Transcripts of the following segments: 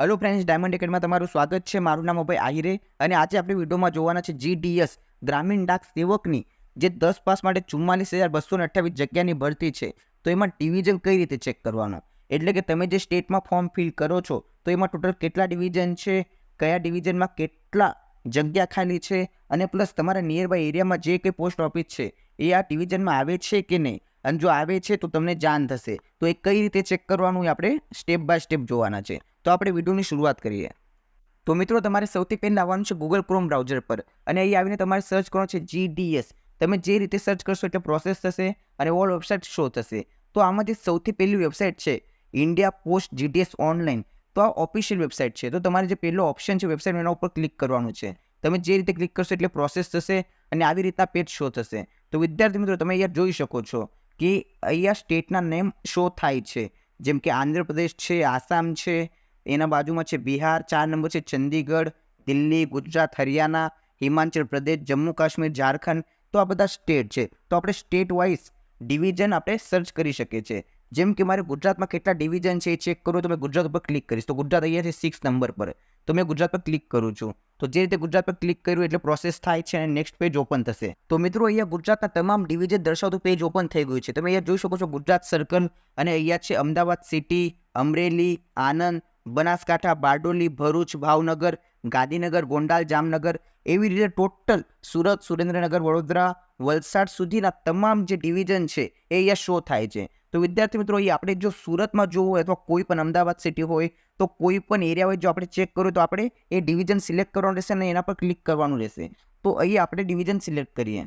Hello friends diamond એકેડમાં તમારું સ્વાગત છે. મારું નામ અભય આહિરે અને આજે આપણે વિડીયોમાં જોવાના છે જીડીએસ ગ્રામીણ ડાક સેવકની, જે દસ પાસ માટે ચુમ્માલીસ હજાર બસો અઠ્ઠાવીસ જગ્યાની ભરતી છે. તો એમાં ડિવિઝન કઈ રીતે ચેક કરવાનો? એટલે કે તમે જે સ્ટેટમાં ફોર્મ ફિલ કરો છો, તો એમાં ટોટલ કેટલા ડિવિઝન છે, કયા ડિવિઝનમાં કેટલા જગ્યા ખાલી છે, અને પ્લસ તમારા નિયર બાય એરિયામાં જે કંઈ પોસ્ટ ઓફિસ છે, એ આ ડિવિઝનમાં આવે છે કે નહીં? અને જો આવે છે તો તમને જાણ થશે. તો એ કઈ રીતે ચેક કરવાનું એ આપણે સ્ટેપ બાય સ્ટેપ જોવાના છે. તો આપણે વિડીયોની શરૂઆત કરીએ. તો મિત્રો, તમારે સૌથી પહેલાં આવવાનું છે ગૂગલ ક્રોમ બ્રાઉઝર પર અને અહીં આવીને તમારે સર્ચ કરવાનું છે જીડીએસ તમે જે રીતે સર્ચ કરશો એટલે પ્રોસેસ થશે અને ઓલ વેબસાઇટ શો થશે. તો આમાંથી સૌથી પહેલી વેબસાઇટ છે ઇન્ડિયા પોસ્ટ જીડીએસ ઓનલાઈન તો આ ઓફિશિયલ વેબસાઇટ છે. તો તમારે જે પહેલો ઓપ્શન છે વેબસાઇટ એના ઉપર ક્લિક કરવાનું છે. તમે જે રીતે ક્લિક કરશો એટલે પ્રોસેસ થશે અને આવી રીતના પેજ શો થશે. તો વિદ્યાર્થી મિત્રો, તમે અહીંયા જોઈ શકો છો કે અહીંયા સ્ટેટના નેમ શો થાય છે. જેમ કે આંધ્રપ્રદેશ છે, આસામ છે એના બાજુમાં છે બિહાર, ચાર નંબર છે ચંદીગઢ, દિલ્હી, ગુજરાત, હરિયાણા, હિમાચલ પ્રદેશ, જમ્મુ કાશ્મીર, ઝારખંડ, તો આ બધા સ્ટેટ છે. તો આપણે સ્ટેટ વાઇઝ ડિવિઝન આપણે સર્ચ કરી શકીએ છીએ. જેમ કે મારે ગુજરાતમાં કેટલા ડિવિઝન છે એ ચેક કરવું તો મેં ગુજરાત ઉપર ક્લિક કરીશ. તો ગુજરાત અહીંયા છે સિક્સ નંબર પર. તો મેં ગુજરાત પર ક્લિક કરું છું. તો જે રીતે ગુજરાત પર ક્લિક કર્યું એટલે પ્રોસેસ થાય છે અને નેક્સ્ટ પેજ ઓપન થશે. તો મિત્રો અહીંયા ગુજરાતના તમામ ડિવિઝન દર્શાવતું પેજ ઓપન થઈ ગયું છે. તમે અહીંયા જોઈ શકો છો ગુજરાત સર્કલ અને અહીંયા છે અમદાવાદ સિટી અમરેલી આનંદ બનાસકાંઠા, બારડોલી, ભરૂચ, ભાવનગર, ગાંધીનગર, ગોંડાલ, જામનગર એવી રીતે ટોટલ સુરત, સુરેન્દ્રનગર, વડોદરા, વલસાડ સુધીના તમામ જે ડિવિઝન છે એ અહીંયા શો થાય છે. તો વિદ્યાર્થી મિત્રો, અહીં આપણે જો સુરતમાં જોવું હોય અથવા કોઈ પણ અમદાવાદ સિટી હોય, તો કોઈ પણ એરિયા હોય જો આપણે ચેક કરવું તો આપણે એ ડિવિઝન સિલેક્ટ કરવાનું રહેશે અને એના પર ક્લિક કરવાનું રહેશે. તો અહીં આપણે ડિવિઝન સિલેક્ટ કરીએ.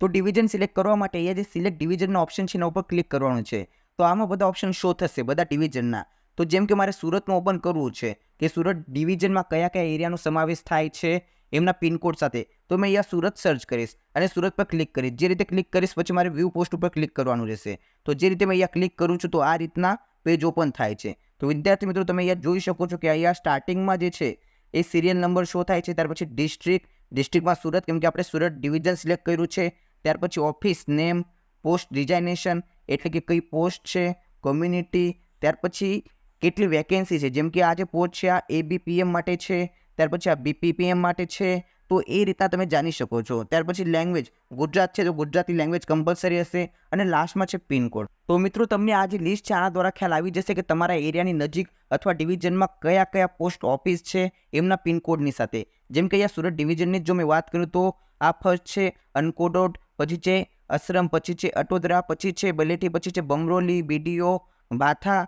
તો ડિવિઝન સિલેક્ટ કરવા માટે અહીંયા જે સિલેક્ટ ડિવિઝનનો ઓપ્શન છે એના ઉપર ક્લિક કરવાનું છે. તો આમાં બધા ઓપ્શન શો થશે, બધા ડિવિઝનના તો જેમ કે મારે સુરતનું ઓપન કરવું છે કે સુરત ડિવિઝનમાં કયા કયા એરિયાનો સમાવેશ થાય છે એમના પિનકોડ સાથે, તો મેં અહીંયા સુરત સર્ચ કરીશ અને સુરત પર ક્લિક કરીશ. જે રીતે ક્લિક કરીશ, પછી મારે વ્યૂ પોસ્ટ ઉપર ક્લિક કરવાનું રહેશે. તો જે રીતે મેં અહીંયા ક્લિક કરું છું, તો આ રીતના પેજ ઓપન થાય છે. તો વિદ્યાર્થી મિત્રો, તમે અહીંયા જોઈ શકો છો કે અહીંયા સ્ટાર્ટિંગમાં જે છે, એ સિરિયલ નંબર શો થાય છે, ત્યાર પછી ડિસ્ટ્રિક્ટ, ડિસ્ટ્રિક્ટમાં સુરત, કેમ કે આપણે સુરત ડિવિઝન સિલેક્ટ કર્યું છે. ત્યાર પછી ઓફિસ નેમ, પોસ્ટ ડિઝાઇનેશન, એટલે કે કઈ પોસ્ટ છે, કોમ્યુનિટી, ત્યાર પછી કેટલી વેકેન્સી છે? જેમ કે આ પોસ્ટ છે આ એબીપીએમ માટે છે, ત્યાર પછી આ બીપીપીએમ માટે છે, તો એ રીતના તમે જાણી શકો છો. ત્યાર પછી લેંગ્વેજ ગુજરાત છે તો ગુજરાતી લેંગ્વેજ કમ્પલસરી હશે અને લાસ્ટમાં છે પિનકોડ તો મિત્રો, તમને આ જે લિસ્ટ છે, આના દ્વારા ખ્યાલ આવી જશે કે તમારા એરિયાની નજીક અથવા ડિવિઝનમાં કયા કયા પોસ્ટ ઓફિસ છે એમના પિનકોડની સાથે. જેમ કે અહીંયા સુરત ડિવિઝનની જો મેં વાત કરું તો આ ફર્સ્ટ છે અનકોડોડ પછી છે અસરમ પછી છે અટોદરા, પછી છે બલેટી, પછી છે બમરોલી બીડીઓ બાથા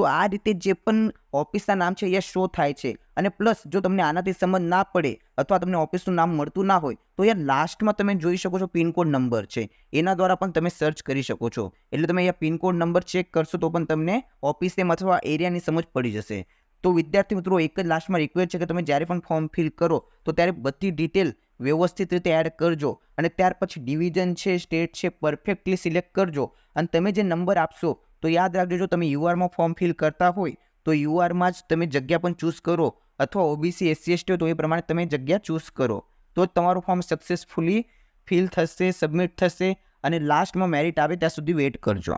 તો આ રીતે જે પણ ઓફિસના નામ છે અહીંયા શો થાય છે. અને પ્લસ જો તમને આનાથી સમજ ના પડે અથવા તમને ઓફિસનું નામ મળતું ના હોય, તો અહીંયા લાસ્ટમાં તમે જોઈ શકો છો પિનકોડ નંબર છે. એના દ્વારા પણ તમે સર્ચ કરી શકો છો. એટલે તમે અહીંયા પિનકોડ નંબર ચેક કરશો તો પણ તમને ઓફિસ અથવા એરિયાની સમજ પડી જશે. તો વિદ્યાર્થી મિત્રો, એક જ લાસ્ટમાં રિક્વેસ્ટ છે કે તમે જ્યારે પણ ફોર્મ ફિલ કરો, તો ત્યારે બધી ડિટેલ વ્યવસ્થિત રીતે એડ કરજો. અને ત્યાર પછી ડિવિઝન છે સ્ટેટ છે પરફેક્ટલી સિલેક્ટ કરજો. અને તમે જે નંબર આપશો તો યાદ રાખજો, જો તમે યુઆરમાં ફોર્મ ફિલ કરતા હોય, તો યુઆરમાં જ તમે જગ્યા પણ ચૂઝ કરો. અથવા ઓબીસી એસસી એસટી હોય તો એ પ્રમાણે તમે જગ્યા ચૂઝ કરો. તો જ તમારું ફોર્મ સક્સેસફુલી ફિલ થશે સબમિટ થશે અને લાસ્ટમાં મેરિટ આવે ત્યાં સુધી વેઇટ કરજો.